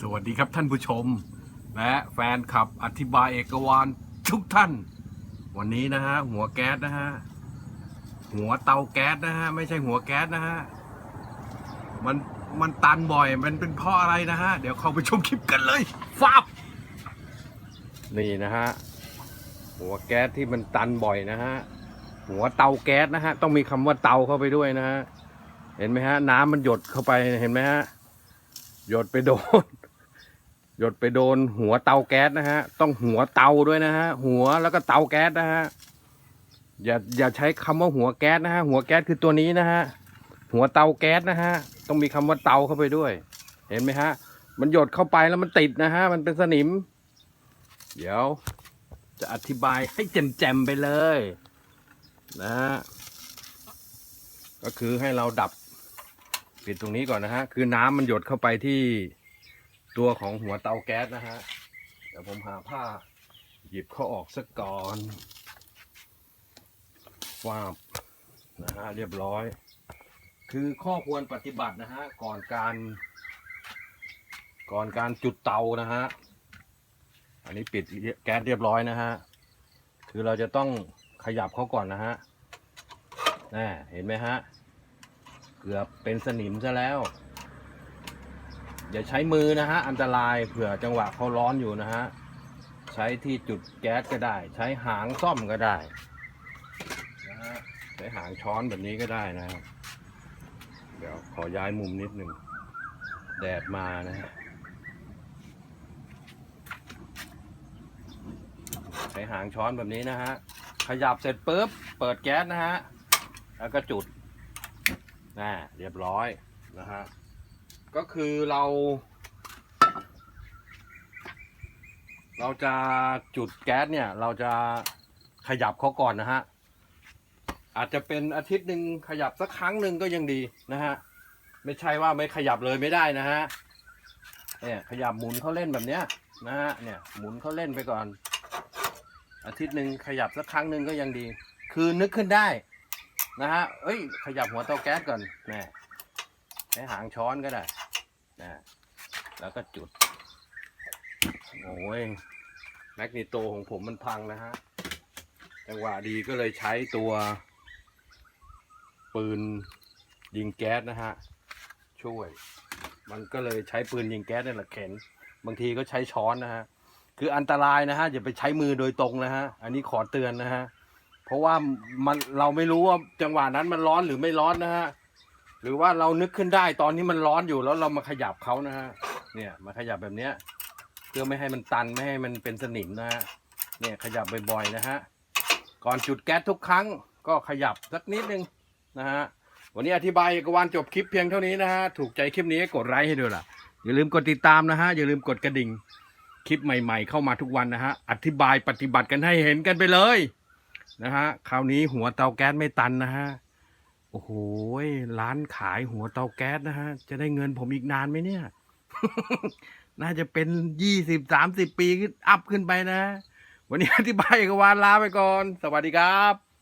สวัสดีครับท่านผู้ชม และแฟนคลับอธิบายเอกวานทุกท่าน วันนี้นะฮะหัวแก๊สนะฮะหัวเตาแก๊สนะฮะไม่ใช่หัวแก๊สนะฮะมันมันตันบ่อยมันเป็นเพราะอะไรนะฮะเดี๋ยวเข้าไปชมคลิปกันเลยฟับนี่นะฮะหัวแก๊สที่มันตันบ่อยนะฮะหัวเตาแก๊สนะฮะต้องมีคำว่าเตาเข้าไปด้วยนะฮะเห็นไหมฮะน้ำมันหยดเข้าไปเห็นไหมฮะ หยดไปโดน หยดไปโดน หัวเตาแก๊สนะฮะ ต้องหัวเตาด้วยนะฮะ หัวแล้วก็เตาแก๊สนะฮะ อย่าอย่าใช้คำว่าหัวแก๊สนะฮะ หัวแก๊สคือตัวนี้นะฮะ หัวเตาแก๊สนะฮะ ต้องมีคำว่าเตาเข้าไปด้วย เห็นไหมฮะ มันหยดเข้าไปแล้วมันติดนะฮะ มันเป็นสนิม เดี๋ยว จะอธิบายให้แจ่มๆไปเลย นะฮะ ก็คือให้เราดับ ปิดตรงนี้ก่อนนะฮะ คือน้ำมันหยดเข้าไปที่ตัวของหัวเตาแก๊สนะฮะ เดี๋ยวผมหาผ้าหยิบเขาออกสักก่อนฟาบนะฮะเรียบร้อย คือข้อควรปฏิบัตินะฮะ ก่อนการ ก่อนการจุดเตานะฮะ อันนี้ปิดแก๊สเรียบร้อยนะฮะ คือเราจะต้องขยับเขาก่อนนะฮะน่เห็นไหมฮะ เกือบเป็นสนิมซะแล้ว อย่าใช้มือนะฮะ อันตรายเผื่อจังหวะเขาร้อนอยู่นะฮะ ใช้ที่จุดแก๊สก็ได้ ใช้หางซ่อมก็ได้นะฮะใช้หางช้อนแบบนี้ก็ได้นะครับ เดี๋ยวขอย้ายมุมนิดหนึ่ง แดดมานะฮะใช้หางช้อนแบบนี้นะฮะ ขยับเสร็จปุ๊บ เปิดแก๊สนะฮะ แล้วก็จุด น่เรียบร้อยนะฮะ ก็คือเรา เราจะจุดแก๊สเนี่ย เราจะขยับเขาก่อนนะฮะ อาจจะเป็นอาทิตย์หนึ่งขยับสักครั้งหนึ่งก็ยังดีนะฮะ ไม่ใช่ว่าไม่ขยับเลยไม่ได้นะฮะ เนี่ยขยับหมุนเขาเล่นแบบเนี้ยนะฮะ เนี่ยหมุนเขาเล่นไปก่อน อาทิตย์หนึ่งขยับสักครั้งหนึ่งก็ยังดี คือนึกขึ้นได้ นะฮะเอ้ย ขยับหัวเตาแก๊สก่อนนี่ใช้หางช้อนก็ได้นะแล้วก็จุด โอ้ย แมกนีโตของผมมันพังนะฮะ จังหวะดีก็เลยใช้ตัว ปืนยิงแก๊สนะฮะ ช่วย มันก็เลยใช้ปืนยิงแก๊สนี่แหละเข็น บางทีก็ใช้ช้อนนะฮะ คืออันตรายนะฮะ อย่าไปใช้มือโดยตรงนะฮะ อันนี้ขอเตือนนะฮะ เพราะว่ามันเราไม่รู้ว่าจังหวะนั้นมันร้อนหรือไม่ร้อนนะฮะหรือว่าเรานึกขึ้นได้ตอนที่มันร้อนอยู่แล้วเรามาขยับเขานะฮะเนี่ยมาขยับแบบเนี้ยเพื่อไม่ให้มันตันไม่ให้มันเป็นสนิมนะฮะเนี่ยขยับบ่อยๆนะฮะก่อนจุดแก๊สทุกครั้ง ก็ขยับสักนิดนึงนะฮะวันนี้อธิบายกวานจบคลิปเพียงเท่านี้นะฮะถูกใจคลิปนี้กดไลค์ให้ด้วยล่ะอย่าลืมกดติดตามนะฮะอย่าลืมกดกระดิ่งคลิปใหม่ ๆ เข้ามาทุกวันนะฮะอธิบายปฏิบัติกันให้เห็นกันไปเลย นะฮะคราวนี้หัวเตาแก๊สไม่ตันนะฮะโอ้โหร้านขายหัวเตาแก๊สนะฮะจะได้เงินผมอีกนานไหมเนี่ย น่าจะเป็นยี่สิบสามสิบปีขึ้นอัพขึ้นไปนะ วันนี้อธิบายกวานลาไปก่อน สวัสดีครับ